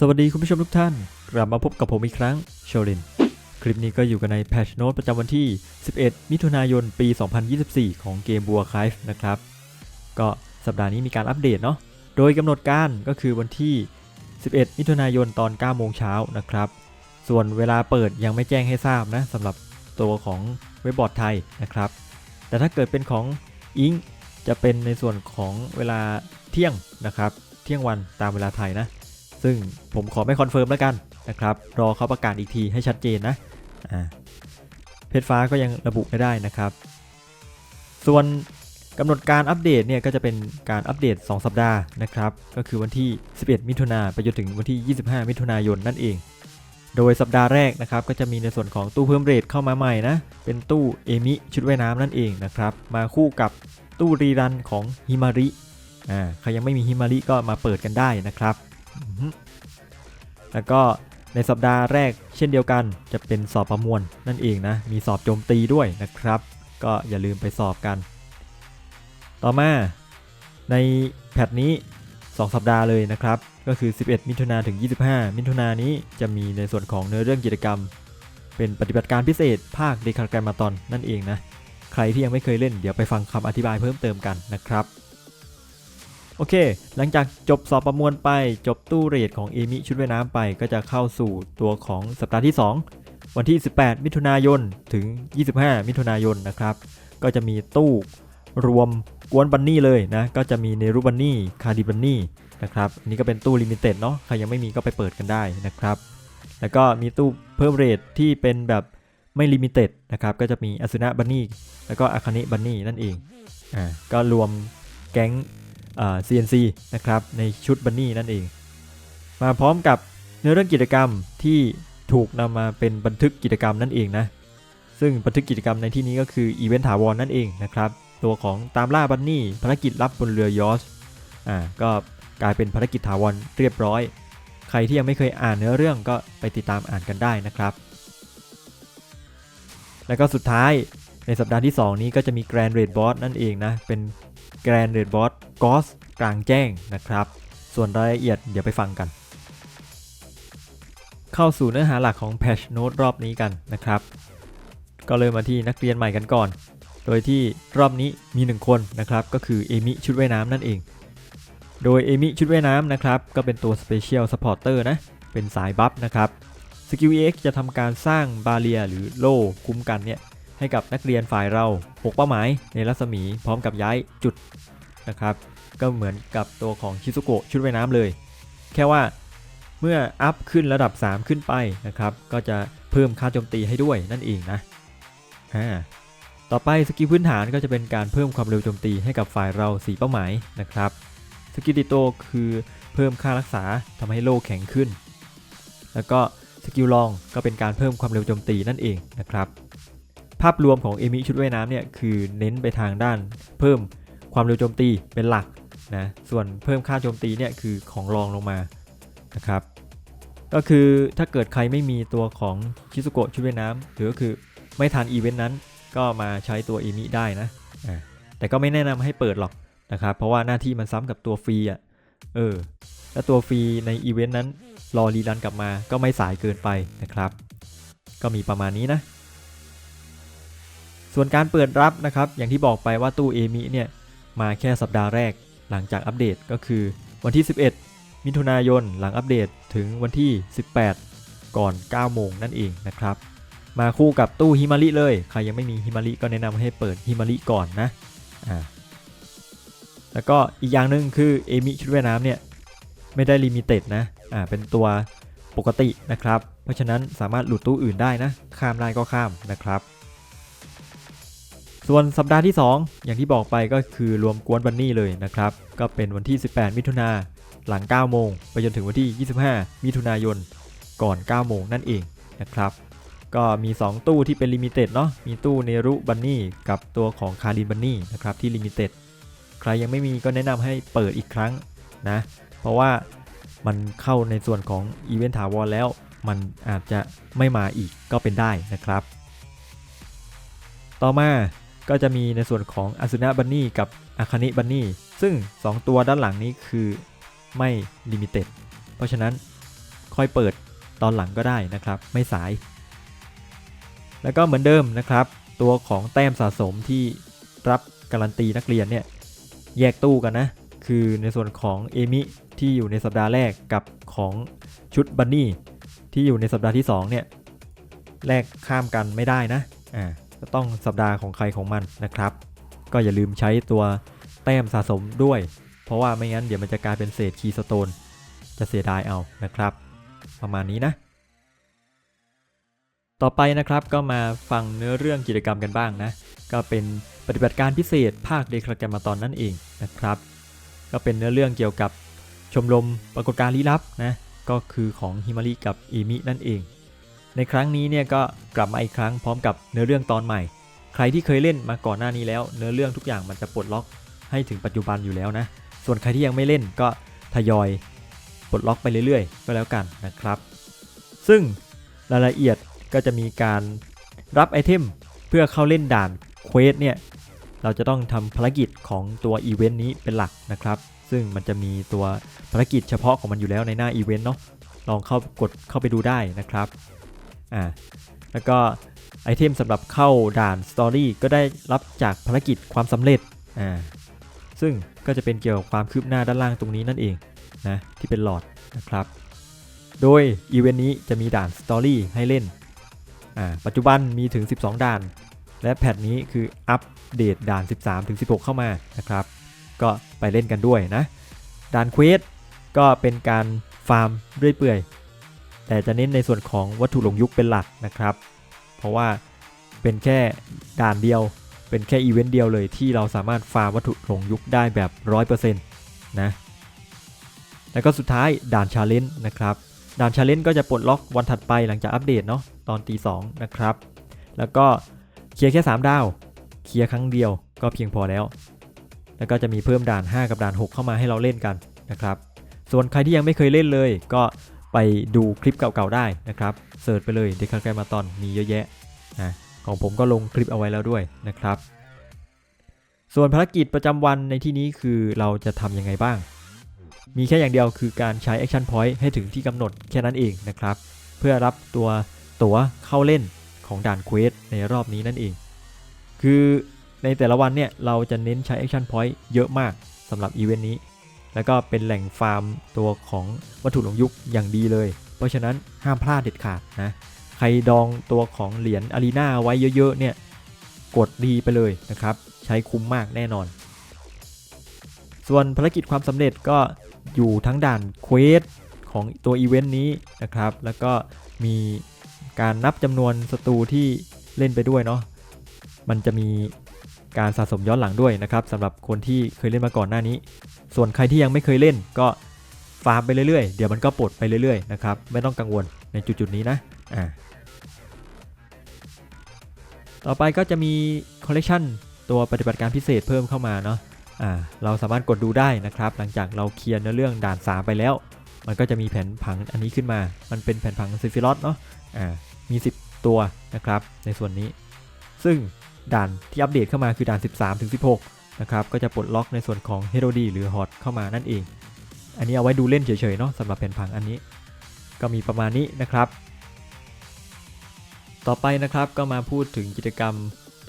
สวัสดีคุณผู้ชมทุกท่าน กลับมาพบกับผมอีกครั้งโชลิน คลิปนี้ก็อยู่กันในแพชโนตประจำวันที่ 11 มิถุนายน ปี 2024 ของเกมบัวค i ฟนะครับ ก็สัปดาห์นี้มีการอัปเดตเนาะ โดยกำหนดการก็คือวันที่ 11 มิถุนายนตอน 9 โมงเช้านะครับ ส่วนเวลาเปิดยังไม่แจ้งให้ทราบนะสำหรับตัวของเว็บบอร์ดไทยนะครับ แต่ถ้าเกิดเป็นของอิงจะเป็นในส่วนของเวลาเที่ยงนะครับ เที่ยงวันตามเวลาไทยนะ ซึ่งผมขอไม่คอนเฟิร์มแล้วกันนะครับ รอเขาประกาศอีกทีให้ชัดเจนนะเพชรฟ้าก็ยังระบุไม่ได้นะครับ ส่วนกำหนดการอัปเดตเนี่ยก็จะเป็นการอัปเดต 2 สัปดาห์นะครับ ก็คือวันที่ 11 มิถุนาไปจนถึงวันที่ 25 มิถุนายนนั่นเอง โดยสัปดาห์แรกนะครับ ก็จะมีในส่วนของตู้เพิ่มเรทเข้ามาใหม่นะ เป็นตู้เอมิชุดว่ายน้ำนั่นเองนะครับ มาคู่กับตู้รีรันของฮิมาริอ่าใครยังไม่มีฮิมาริก็มาเปิดกันได้นะครับ แล้วก็ในสัปดาห์แรกเช่นเดียวกัน จะเป็นสอบประมวลนั่นเองนะ มีสอบโจมตีด้วยนะครับ ก็อย่าลืมไปสอบกัน ต่อมาในแพทนี้ 2 สัปดาห์เลยนะครับ ก็คือ 11 มิถุนาถึง 25 มิถุนายนนี้จะมีในส่วนของเนื้อเรื่องกิจกรรม เป็นปฏิบัติการพิเศษ ภาคเดคาแกรมาตอนนั่นเองนะ ใครที่ยังไม่เคยเล่นเดี๋ยวไปฟังคำอธิบายเพิ่มเติมกันนะครับ โอเค หลังจากจบสอบประมวลไป จบตู้เรทของเอมิชุดว่ายน้ำไป ก็จะเข้าสู่ตัวของสัปดาห์ที่ 2 วันที่ 18 มิถุนายน ถึง 25 มิถุนายนนะครับ ก็จะมีตู้รวมกวนบันนี่เลยนะ ก็จะมีเนรุบันนี่คาดิบันนี่นะครับอันนี้ก็เป็นตู้ลิมิเต็ดเนาะ ใครยังไม่มีก็ไปเปิดกันได้นะครับ แล้วก็มีตู้เพิ่มเรทที่เป็นแบบไม่ลิมิเต็ดนะครับ ก็จะมีอ s ุนะบันนี่ แล้วก็อาคานิบันนี่นั่นเอง อ่า ก็รวมแก๊ง CNC นะครับในชุดบันนี่นั่นเอง มาพร้อมกับเนื้อเรื่องกิจกรรมที่ถูกนำมาเป็นบันทึกกิจกรรมนั่นเองนะซึ่งบันทึกกิจกรรมในที่นี้ก็คืออีเวนต์ถาวรนั่นเองนะครับตัวของตามล่าบันนี่ภารกิจลับบนเรือยอชอ่าก็กลายเป็นภารกิจถาวรเรียบร้อย ใครที่ยังไม่เคยอ่านเนื้อเรื่องก็ไปติดตามอ่านกันได้นะครับ แล้วก็สุดท้ายในสัปดาห์ที่ 2 นี้ก็จะมีแกรน d ์เรดบอสนั่นเองนะ เป็น แกรน d ์เรดบอสกอสกลางแจ้งนะครับ ส่วนรายละเอียดเดี๋ยวไปฟังกัน เข้าสู่เนื้อหาหลักของ Patch Note รอบนี้กันนะครับ ก็เลยมาที่นักเรียนใหม่กันก่อน โดยที่รอบนี้มี 1 คนนะครับ ก็คือเอมิชุดว่ายน้ำนั่นเอง โดยเอมิชุดว่ายน้ำนะครับ ก็เป็นตัว Special Supporter นะ เป็นสายบัฟนะครับสกิล EX จะทำการสร้างบาเรียหรือโล่คุ้มกันเนี่ย ให้กับนักเรียนฝ่ายเรา 6 เป้าหมายในรัศมีพร้อมกับย้ายจุดนะครับ ก็เหมือนกับตัวของชิซุโกะชุดว่ายน้ำเลย แค่ว่าเมื่ออัพขึ้นระดับ 3 ขึ้นไปนะครับ ก็จะเพิ่มค่าโจมตีให้ด้วยนั่นเองนะอ่าต่อไปสกิลพื้นฐานก็จะเป็นการเพิ่มความเร็วโจมตีให้กับฝ่ายเรา 4 เป้าหมายนะครับ สกิลติโตคือเพิ่มค่ารักษาทำให้โล่แข็งขึ้น แล้วก็สกิลลองก็เป็นการเพิ่มความเร็วโจมตีนั่นเองนะครับ ภาพรวมของเอมิชุดว่ายน้ำเนี่ยคือเน้นไปทางด้านเพิ่มความเร็วโจมตีเป็นหลักนะส่วนเพิ่มค่าโจมตีเนี่ยคือของรองลงมานะครับก็คือถ้าเกิดใครไม่มีตัวของชิซุโกะชุดว่ายน้ำหรือก็คือไม่ทันอีเวนต์นั้น ก็มาใช้ตัวเอมิได้นะแต่ก็ไม่แนะนำให้เปิดหรอกนะครับเพราะว่าหน้าที่มันซ้ำกับตัวฟรีอะเออแล้วตัวฟรีในอีเวนต์นั้นรอรีรันกลับมาก็ไม่สายเกินไปนะครับ ก็มีประมาณนี้นะ ส่วนการเปิดรับนะครับอย่างที่บอกไปว่าตู้เอมิเนี่ยมาแค่สัปดาห์แรกหลังจากอัปเดตก็คือวันที่ 11 มิถุนายนหลังอัปเดตถึงวันที่ 18 ก่อน 9 โมงนั่นเองนะครับ มาคู่กับตู้ฮิมาริเลย ใครยังไม่มีฮิมาริก็แนะนำให้เปิดฮิมาริก่อนนะอ่าแล้วก็อีกอย่างหนึ่งคือเอมิชุดว่ายน้ำเนี่ยไม่ได้ลิมิเต็ดนะอ่าเป็นตัวปกตินะครับ เพราะฉะนั้นสามารถหลุดตู้อื่นได้นะ ข้ามได้ก็ข้ามนะครับ ส่วนสัปดาห์ที่ 2 อย่างที่บอกไปก็คือรวมกวนบันนี่เลยนะครับ ก็เป็นวันที่ 18 มิถุนาหลัง 9 โมง ไปจนถึงวันที่ 25 มิถุนายนก่อน 9 โมงนั่นเองนะครับ ก็มี 2 ตู้ที่เป็นลิมิเต็ดเนาะมีตู้เนรุบันนี่กับตัวของคารินบันนี่นะครับที่ลิมิเต็ดใครยังไม่มีก็แนะนำให้เปิดอีกครั้งนะ เพราะว่ามันเข้าในส่วนของอีเวนต์ถาวรแล้ว มันอาจจะไม่มาอีกก็เป็นได้นะครับ ต่อมา ก็จะมีในส่วนของอ s ุนะบันนี่กับอาคานิบันนี่ซึ่ง 2 ตัวด้านหลังนี้คือไม่ลิมิเต็ดเพราะฉะนั้นค่อยเปิดตอนหลังก็ได้นะครับ ไม่สาย แล้วก็เหมือนเดิมนะครับ ตัวของแต้มสะสมที่รับการันตีนักเรียนเนี่ยแยกตู้กันนะ คือในส่วนของเอมิที่อยู่ในสัปดาห์แรกกับของชุดบันนี่ที่อยู่ในสัปดาห์ที่2เนี่ยแลกข้ามกันไม่ได้นะอ่า ก็ต้องสัปดาห์ของใครของมันนะครับ ก็อย่าลืมใช้ตัวแต้มสะสมด้วย เพราะว่าไม่งั้นเดี๋ยวมันจะกลายเป็นเศษคีสโตนจะเสียดายเอานะครับ ประมาณนี้นะ ต่อไปนะครับก็มาฟังเนื้อเรื่องกิจกรรมกันบ้างนะ ก็เป็นปฏิบัติการพิเศษภาคเดคราแกรมาตอนนั่นเองนะครับ ก็เป็นเนื้อเรื่องเกี่ยวกับชมรมปรากฏการณ์ลี้ลับนะก็คือของฮิมาริกับอีมินั่นเอง ในครั้งนี้เนี่ยก็กลับมาอีกครั้งพร้อมกับเนื้อเรื่องตอนใหม่ ใครที่เคยเล่นมาก่อนหน้านี้แล้ว เนื้อเรื่องทุกอย่างมันจะปลดล็อกให้ถึงปัจจุบันอยู่แล้วนะ ส่วนใครที่ยังไม่เล่นก็ทยอยปลดล็อกไปเรื่อยๆ ก็แล้วกันนะครับ ซึ่งรายละเอียดก็จะมีการรับไอเทมเพื่อเข้าเล่นด่านเควสเนี่ยเราจะต้องทำภารกิจของตัวอีเวนต์นี้เป็นหลักนะครับ ซึ่งมันจะมีตัวภารกิจเฉพาะของมันอยู่แล้วในหน้าอีเวนต์เนาะลองเข้ากดเข้าไปดูได้นะครับ อ่าแล้วก็ไอเทมสำหรับเข้าด่านสตอรี่ก็ได้รับจากภารกิจความสำเร็จอ่าซึ่งก็จะเป็นเกี่ยวกับความคืบหน้าด้านล่างตรงนี้นั่นเองนะที่เป็นหลอดนะครับ โดยอีเวนต์นี้จะมีด่านสตอรี่ให้เล่นอ่าปัจจุบันมีถึง 12 ด่าน และแพทนี้คืออัปเดตด่าน 13ถึง16 เข้ามานะครับ ก็ไปเล่นกันด้วยนะ ด่านเควสก็เป็นการฟาร์มเรื่อยเปื่อย แต่จะเน้นในส่วนของวัตถุหลงยุคเป็นหลักนะครับ เพราะว่าเป็นแค่ด่านเดียว เป็นแค่อีเวนต์เดียวเลยที่เราสามารถฟาร์มวัตถุหลงยุคได้แบบ 100%นะแล้วก็สุดท้ายด่านชาเลนจ์นะครับด่านชาเลนจ์ก็จะปลดล็อกวันถัดไปหลังจากอัปเดตเนาะตอนตีสองนะครับ แล้วก็เคลียร์แค่ 3 ดาว เคลียร์ครั้งเดียวก็เพียงพอแล้ว แล้วก็จะมีเพิ่มด่าน 5 กับด่าน 6 เข้ามาให้เราเล่นกันนะครับ ส่วนใครที่ยังไม่เคยเล่นเลย ก็ ไปดูคลิปเก่าๆได้นะครับเสิร์ชไปเลยเดคาแกรมาตอนมีเยอะแยะนะของผมก็ลงคลิปเอาไว้แล้วด้วยนะครับ ส่วนภารกิจประจำวันในที่นี้คือเราจะทำยังไงบ้าง มีแค่อย่างเดียวคือการใช้ Action Point ให้ถึงที่กำหนดแค่นั้นเองนะครับ เพื่อรับตัวตั๋วเข้าเล่นของด่านเควสในรอบนี้นั่นเอง คือในแต่ละวันเนี่ยเราจะเน้นใช้ Action Point เยอะมากสำหรับอีเวนต์นี้ แล้วก็เป็นแหล่งฟาร์มตัวของวัตถุหลงยุคอย่างดีเลย เพราะฉะนั้นห้ามพลาดเด็ดขาดนะ ใครดองตัวของเหรียญอารีนาไว้เยอะๆเนี่ย กดดีไปเลยนะครับ ใช้คุ้มมากแน่นอน ส่วนภารกิจความสำเร็จก็อยู่ทั้งด่านเควสของตัวอีเวนต์นี้นะครับ แล้วก็มีการนับจำนวนศัตรูที่เล่นไปด้วยเนาะ มันจะมี การสะสมย้อนหลังด้วยนะครับสำหรับคนที่เคยเล่นมาก่อนหน้านี้ ส่วนใครที่ยังไม่เคยเล่นก็ฟาร์มไปเรื่อยๆ เดี๋ยวมันก็ปลดไปเรื่อยๆนะครับไม่ต้องกังวลในจุดๆนี้นะอ่าต่อไปก็จะมีคอลเลกชันตัวปฏิบัติการพิเศษเพิ่มเข้ามาเนาะอ่าเราสามารถกดดูได้นะครับ หลังจากเราเคลียร์เนื้อเรื่องด่าน 3 ไปแล้ว มันก็จะมีแผนผังอันนี้ขึ้นมา มันเป็นแผนผังซิฟิลอสเนาะอ่ามี 10 ตัวนะครับในส่วนนี้ ซึ่ง ด่านที่อัปเดตเข้ามาคือด่าน 13 ถึง 16 นะครับ ก็จะปลดล็อกในส่วนของเฮโรดีหรือฮอตเข้ามานั่นเอง อันนี้เอาไว้ดูเล่นเฉยๆเนาะสำหรับแผนผังอันนี้ ก็มีประมาณนี้นะครับ ต่อไปนะครับก็มาพูดถึงกิจกรรม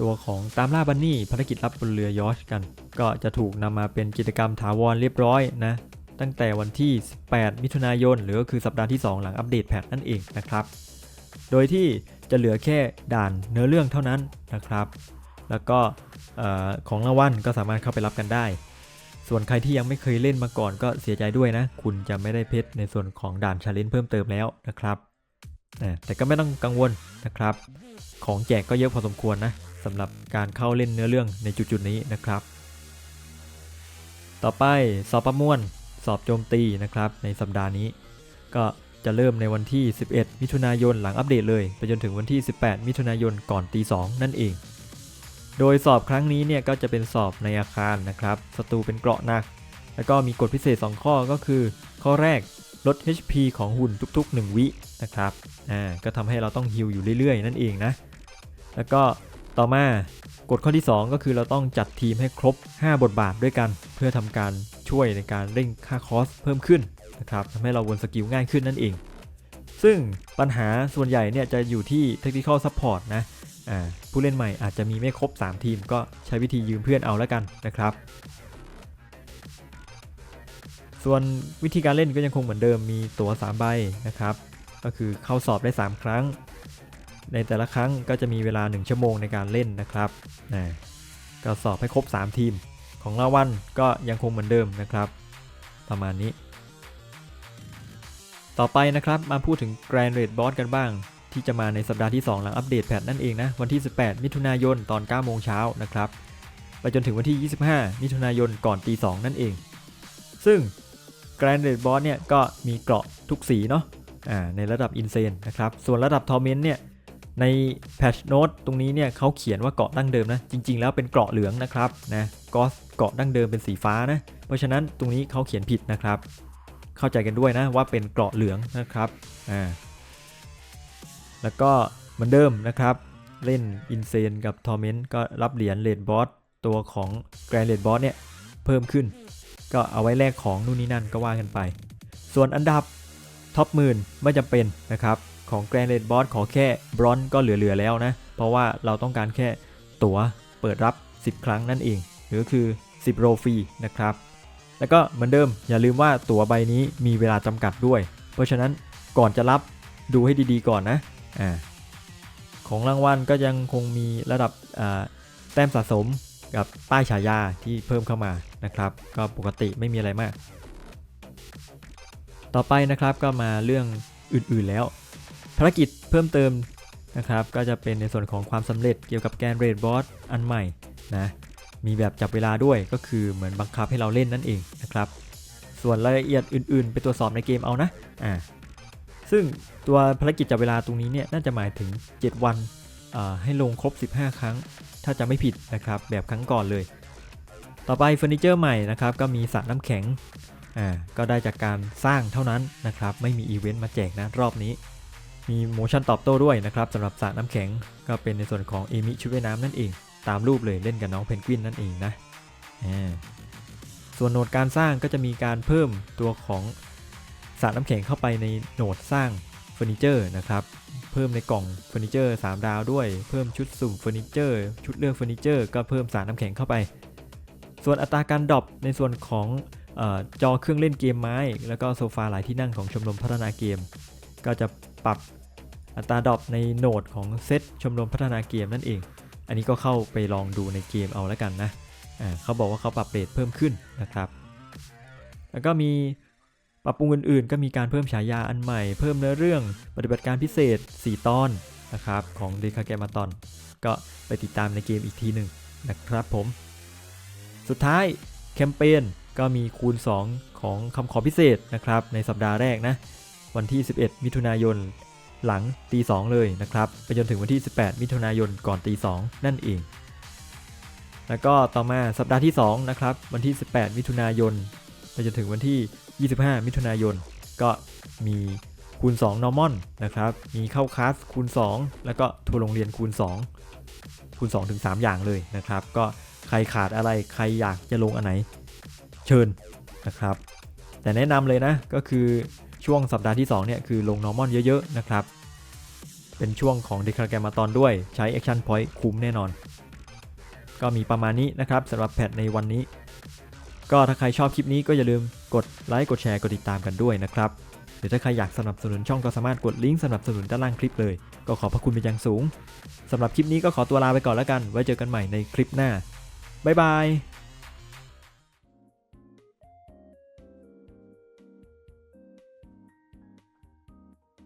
ตัวของตามล่าบันนี่ภารกิจลับบนเรือยอชกัน ก็จะถูกนำมาเป็นกิจกรรมถาวรเรียบร้อยนะตั้งแต่วันที่ 18 มิถุนายน หรือก็คือสัปดาห์ที่ 2 หลังอัปเดตแพทนั่นเองนะครับ โดยที่จะเหลือแค่ด่านเนื้อเรื่องเท่านั้นนะครับ แล้วก็ของรางวัลก็สามารถเข้าไปรับกันได้ ส่วนใครที่ยังไม่เคยเล่นมาก่อนก็เสียใจด้วยนะ คุณจะไม่ได้เพชรในส่วนของด่านชาเลนจ์เพิ่มเติมแล้วนะครับแต่ก็ไม่ต้องกังวลนะครับ ของแจกก็เยอะพอสมควรนะสำหรับการเข้าเล่นเนื้อเรื่องในจุดๆนี้นะครับ ต่อไปสอบประมวลสอบโจมตีนะครับ ในสัปดาห์นี้ ก็ จะเริ่มในวันที่ 11 มิถุนายนหลังอัปเดตเลย ไปจนถึงวันที่ 18 มิถุนายนก่อนตี2นั่นเอง โดยสอบครั้งนี้เนี่ยก็จะเป็นสอบในอาคารนะครับศัตรูเป็นเกราะหนัก แล้วก็มีกฎพิเศษ 2 ข้อก็คือ ข้อแรกลด HP ของหุ่นทุก ๆ 1 วินะครับอ่าก็ทำให้เราต้องฮิลอยู่เรื่อยๆ นั่นเองนะแล้วก็ต่อมา กฎข้อที่ 2 ก็คือเราต้องจัดทีมให้ครบ 5 บทบาทด้วยกัน เพื่อทำการช่วยในการเร่งค่าคอสเพิ่มขึ้นนะครับทำให้เราวนสกิลง่ายขึ้นนั่นเอง ซึ่งปัญหาส่วนใหญ่เนี่ยจะอยู่ที่ Technical Support นะผู้เล่นใหม่อาจจะมีไม่ครบ 3 ทีมก็ใช้วิธียืมเพื่อนเอาแล้วกันนะครับ ส่วนวิธีการเล่นก็ยังคงเหมือนเดิมมีตั๋ว3ใบนะครับ ก็คือเข้าสอบได้ 3 ครั้ง ในแต่ละครั้งก็จะมีเวลา 1 ชั่วโมงในการเล่นนะครับนะก็สอบให้ครบ 3 ทีม ของรางวัลก็ยังคงเหมือนเดิมนะครับ ประมาณนี้ ต่อไปนะครับมาพูดถึง Grand Raid Boss กันบ้าง ที่จะมาในสัปดาห์ที่ 2 หลังอัปเดตแพทนั่นเองนะวันที่ 18 มิถุนายนตอน 9 โมงเช้านะครับไปจนถึงวันที่ 25 มิถุนายนก่อนตี 2 นั่นเอง ซึ่ง Grand Raid Boss เนี่ยก็มีเกราะทุกสีเนาะในระดับ Insane นะครับ ส่วนระดับ Torment เนี่ย ใน Patch Note ตรงนี้เนี่ยเขาเขียนว่าเกาะดั้งเดิมนะ จริง ๆ แล้วเป็นเกาะเหลืองนะครับนะกอสเกาะดั้งเดิมเป็นสีฟ้านะ เพราะฉะนั้นตรงนี้เขาเขียนผิดนะครับ เข้าใจกันด้วยนะว่าเป็นเกาะเหลืองนะครับอ่าแล้วก็เหมือนเดิมนะครับ เล่น Insane กับ Torment ก็รับเหรียญเลดบอสตัวของ Grand Red Boss เนี่ยเพิ่มขึ้น ก็เอาไว้แลกของนู่นนี่นั่นก็ว่ากันไป ส่วนอันดับท็อปหมื่นไม่จำเป็นนะครับ ของ Grand Red Boss ขอแค่บรอนก็เหลือๆแล้วนะ เพราะว่าเราต้องการแค่ตั๋วเปิดรับ 10 ครั้งนั่นเอง หรือคือ 10 โรฟรีนะครับ แล้วก็เหมือนเดิมอย่าลืมว่าตั๋วใบนี้มีเวลาจำกัดด้วย เพราะฉะนั้นก่อนจะรับดูให้ดีๆก่อนนะอ่าของรางวัลก็ยังคงมีระดับแต้มสะสมกับป้ายฉายาที่เพิ่มเข้ามานะครับ ก็ปกติไม่มีอะไรมาก ต่อไปนะครับก็มาเรื่องอื่นๆแล้ว ภารกิจเพิ่มเติมนะครับก็จะเป็นในส่วนของความสำเร็จเกี่ยวกับแกนเรดบอสอันใหม่นะมีแบบจับเวลาด้วยก็คือเหมือนบังคับให้เราเล่นนั่นเองนะครับส่วนรายละเอียดอื่นๆ ไปตรวจสอบในเกมเอานะอ่าซึ่งตัวภารกิจจับเวลาตรงนี้เนี่ยน่าจะหมายถึง 7 วันอ่าให้ลงครบ 15 ครั้ง ถ้าจะไม่ผิดนะครับแบบครั้งก่อนเลย ต่อไปเฟอร์นิเจอร์ใหม่นะครับก็มีสระน้ำแข็งอ่าก็ได้จากการสร้างเท่านั้นนะครับไม่มีอีเวนต์มาแจกนะรอบนี้ มีโมชั่นตอบโต้ด้วยนะครับสำหรับสระน้ำแข็งก็เป็นในส่วนของเอมิชุดว่ายน้ำนั่นเอง ตามรูปเลยเล่นกับน้องเพนกวินนั่นเองนะส่วนโหนดการสร้างก็จะมีการเพิ่มตัวของสระน้ำแข็งเข้าไปในโหนดสร้างเฟอร์นิเจอร์นะครับเพิ่มในกล่องเฟอร์นิเจอร์3ดาวด้วยเพิ่มชุดสุ่มเฟอร์นิเจอร์ชุดเลือกเฟอร์นิเจอร์ก็เพิ่มสารน้ำแข็งเข้าไป ส่วนอัตราการดรอปในส่วนของออจอเครื่องเล่นเกมไม้ แล้วก็โซฟาหลายที่นั่งของชมรมพัฒนาเกม ก็จะปรับ อัตราดรอปในโหนดของเซตชมรมพัฒนาเกมนั่นเอง อันนี้ก็เข้าไปลองดูในเกมเอาแล้วกันนะอ่าเขาบอกว่าเขาปรับเรทเพิ่มขึ้นนะครับ แล้วก็มีปรับปรุงอื่นๆ ก็มีการเพิ่มฉายาอันใหม่ เพิ่มเนื้อเรื่องปฏิบัติการพิเศษ 4 ตอนนะครับของเดคาแกมาตอน ก็ไปติดตามในเกมอีกทีหนึ่งนะครับผม สุดท้ายแคมเปญก็มีคูณ 2 ของคำขอพิเศษนะครับในสัปดาห์แรกนะ วันที่ 11 มิถุนายน หลังตีสองเลยนะครับไปจนถึงวันที่ 18 มิถุนายนก่อนตีสองนั่นเอง แล้วก็ต่อมาสัปดาห์ที่2นะครับวันที่ 18 มิถุนายนไปจนถึงวันที่ 25 มิถุนายน ก็มีคูณ 2 normal นะครับ มีเข้าคลาสคูณ 2 แล้วก็ทัวร์โรงเรียนคูณ 2 คูณ 2 ถึง 3 อย่างเลยนะครับ ก็ใครขาดอะไรใครอยากจะลงอันไหน เชิญนะครับ แต่แนะนำเลยนะก็คือ ช่วงสัปดาห์ที่2เนี่ยคือลง normal เยอะๆนะครับ เป็นช่วงของเดคาแกรมาตอนด้วยใช้ action point คุ้มแน่นอน ก็มีประมาณนี้นะครับสำหรับแพทในวันนี้ ก็ถ้าใครชอบคลิปนี้ก็อย่าลืมกดไลค์กดแชร์กดติดตามกันด้วยนะครับหรือถ้าใครอยากสนับสนุนช่องก็สามารถกดลิงก์สนับสนุนด้านล่างคลิปเลย ก็ขอพระคุณเป็นอย่างสูงสำหรับคลิปนี้ก็ขอตัวลาไปก่อนแล้วกัน ไว้เจอกันใหม่ในคลิปหน้าบ๊ายบาย